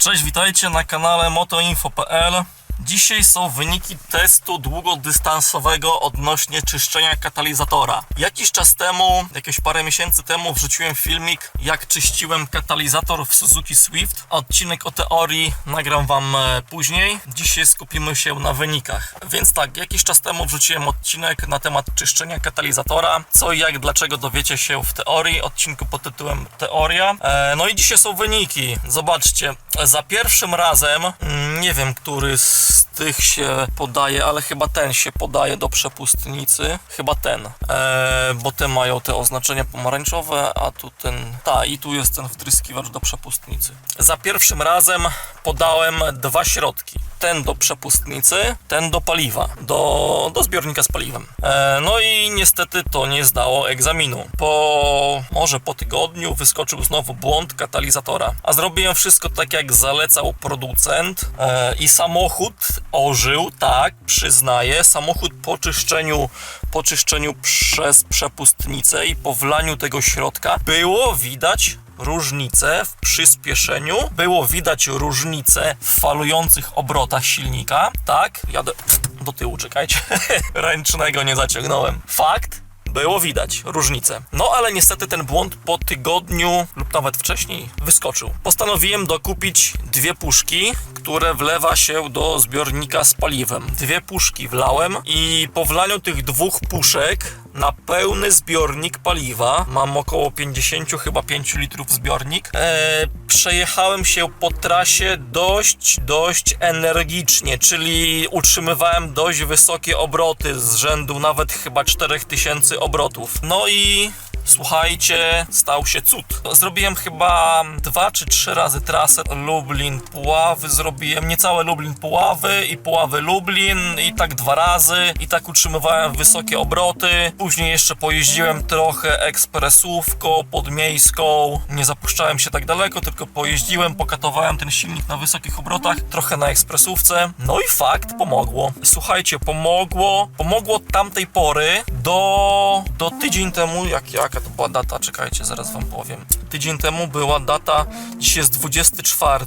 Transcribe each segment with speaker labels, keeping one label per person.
Speaker 1: Cześć, witajcie na kanale motoinfo.pl. Dzisiaj są wyniki testu długodystansowego odnośnie czyszczenia katalizatora. Jakiś czas temu, jakieś parę miesięcy temu wrzuciłem filmik jak czyściłem katalizator w Suzuki Swift. Odcinek o teorii nagram wam e, później. Dzisiaj skupimy się na wynikach. Więc tak, jakiś czas temu wrzuciłem odcinek na temat czyszczenia katalizatora. Co i jak, dlaczego dowiecie się w teorii. Odcinku pod tytułem Teoria. E, no i dzisiaj są wyniki. Zobaczcie, za pierwszym razem, mm, nie wiem, który z tych się podaje, ale chyba ten się podaje do przepustnicy. Chyba ten, e, bo te mają te oznaczenia pomarańczowe, a tu ten, ta i tu jest ten wtryskiwacz do przepustnicy. Za pierwszym razem podałem dwa środki. Ten do przepustnicy, ten do paliwa, do, do zbiornika z paliwem. E, no i niestety to nie zdało egzaminu. Po może po tygodniu wyskoczył znowu błąd katalizatora. A zrobiłem wszystko tak jak zalecał producent e, i samochód ożył, tak, przyznaję. Samochód po czyszczeniu, po czyszczeniu przez przepustnicę i po wlaniu tego środka było widać różnicę w przyspieszeniu, było widać różnicę w falujących obrotach silnika. Tak, jadę do tyłu, czekajcie. Ręcznego nie zaciągnąłem. Fakt, było widać różnicę. No ale niestety ten błąd po tygodniu lub nawet wcześniej wyskoczył. Postanowiłem dokupić dwie puszki, które wlewa się do zbiornika z paliwem. Dwie puszki wlałem i po wlaniu tych dwóch puszek na pełny zbiornik paliwa, mam około 50 chyba 5 litrów zbiornik, e, przejechałem się po trasie dość, dość energicznie, czyli utrzymywałem dość wysokie obroty z rzędu nawet chyba 4000 obrotów. No i Słuchajcie, stał się cud. Zrobiłem chyba dwa czy trzy razy trasę Lublin Puławy. Zrobiłem niecałe Lublin Puławy i Puławy Lublin i tak dwa razy i tak utrzymywałem wysokie obroty. Później jeszcze pojeździłem trochę ekspresówką podmiejską. Nie zapuszczałem się tak daleko, tylko pojeździłem, pokatowałem ten silnik na wysokich obrotach, trochę na ekspresówce. No i fakt, pomogło. Słuchajcie, pomogło. Pomogło tamtej pory do, do tydzień temu, jak, to była data, czekajcie, zaraz wam powiem. Tydzień temu była data, dziś jest 24,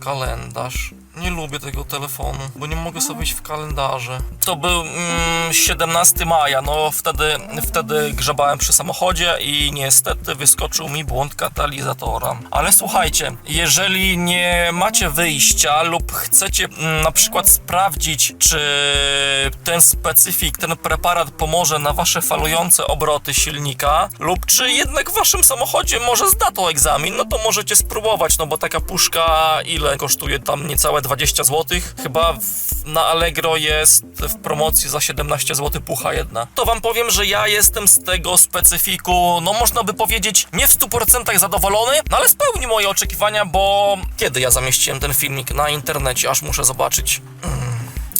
Speaker 1: kalendarz. Nie lubię tego telefonu, bo nie mogę sobie iść w kalendarze. To był mm, 17 maja, no wtedy, wtedy grzebałem przy samochodzie i niestety wyskoczył mi błąd katalizatora. Ale słuchajcie, jeżeli nie macie wyjścia lub chcecie mm, na przykład sprawdzić, czy ten specyfik, ten preparat pomoże na wasze falujące obroty silnika, lub czy jednak w waszym samochodzie może zda to egzamin, no to możecie spróbować, no bo taka puszka ile kosztuje tam niecałe 20 zł. Chyba w, na Allegro jest w promocji za 17 zł pucha jedna. To wam powiem, że ja jestem z tego specyfiku, no można by powiedzieć, nie w 100% zadowolony, no ale spełni moje oczekiwania, bo kiedy ja zamieściłem ten filmik na internecie, aż muszę zobaczyć.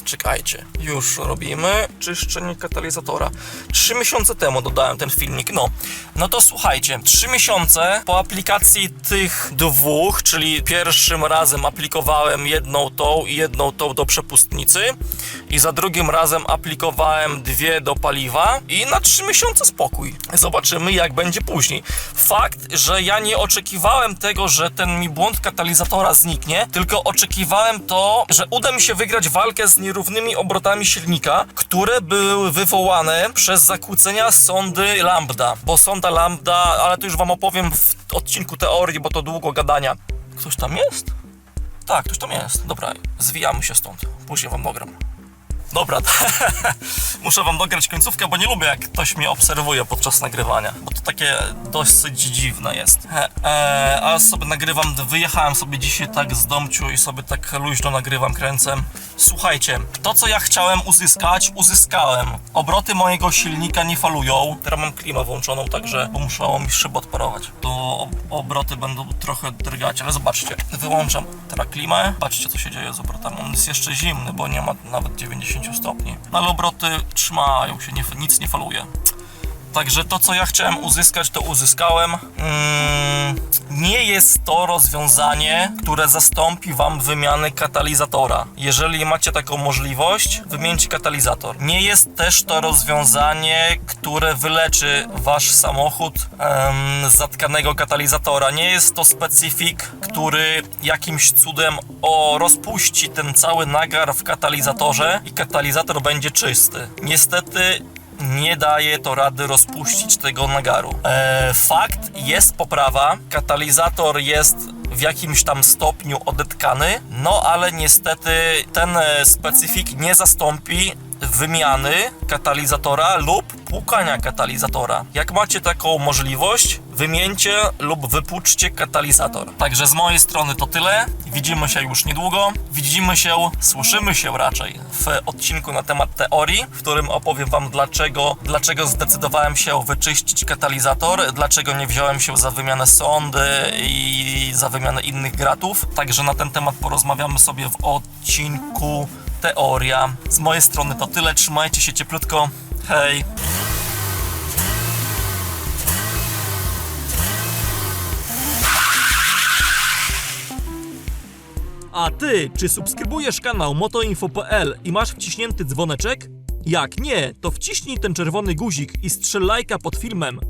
Speaker 1: Czekajcie, już robimy czyszczenie katalizatora. Trzy miesiące temu dodałem ten filmik. No, no to słuchajcie, trzy miesiące po aplikacji tych dwóch, czyli pierwszym razem aplikowałem jedną tą i jedną tą do przepustnicy i za drugim razem aplikowałem dwie do paliwa i na trzy miesiące spokój. Zobaczymy jak będzie później. Fakt, że ja nie oczekiwałem tego, że ten mi błąd katalizatora zniknie, tylko oczekiwałem to, że uda mi się wygrać walkę z nierównymi obrotami silnika, które były wywołane przez zakłócenia sondy lambda. Bo sonda lambda, ale to już wam opowiem w odcinku teorii, bo to długo gadania. Ktoś tam jest? Tak, ktoś tam jest. Dobra, zwijamy się stąd. Później wam nagram. Dobra, muszę wam dograć końcówkę, bo nie lubię jak ktoś mnie obserwuje podczas nagrywania, bo to takie dosyć dziwne jest. E, e, a sobie nagrywam, wyjechałem sobie dzisiaj tak z domciu i sobie tak luźno nagrywam, kręcę. Słuchajcie, to co ja chciałem uzyskać, uzyskałem. Obroty mojego silnika nie falują. Teraz mam klimę włączoną, także musiało mi szybę odparować. To ob- obroty będą trochę drgać, ale zobaczcie, wyłączam teraz klimę. Patrzcie co się dzieje z obrotami. On jest jeszcze zimny, bo nie ma nawet 90 stopni. No ale obroty trzymają się, nie, nic nie faluje. Także to, co ja chciałem uzyskać, to uzyskałem. Mm, nie jest to rozwiązanie, które zastąpi Wam wymianę katalizatora. Jeżeli macie taką możliwość, wymieńcie katalizator. Nie jest też to rozwiązanie, które wyleczy Wasz samochód z zatkanego katalizatora. Nie jest to specyfik, który jakimś cudem o, rozpuści ten cały nagar w katalizatorze i katalizator będzie czysty. Niestety nie daje to rady rozpuścić tego nagaru. E, fakt, jest poprawa, katalizator jest w jakimś tam stopniu odetkany, no ale niestety ten specyfik nie zastąpi wymiany katalizatora lub płukania katalizatora. Jak macie taką możliwość, wymieńcie lub wypłuczcie katalizator. Także z mojej strony to tyle. Widzimy się już niedługo. Widzimy się, słyszymy się raczej w odcinku na temat teorii, w którym opowiem Wam dlaczego, dlaczego zdecydowałem się wyczyścić katalizator, dlaczego nie wziąłem się za wymianę sondy i za wymianę innych gratów. Także na ten temat porozmawiamy sobie w odcinku teoria. Z mojej strony to tyle. Trzymajcie się cieplutko. Hej! A ty, czy subskrybujesz kanał motoinfo.pl i masz wciśnięty dzwoneczek? Jak nie, to wciśnij ten czerwony guzik i strzel lajka pod filmem.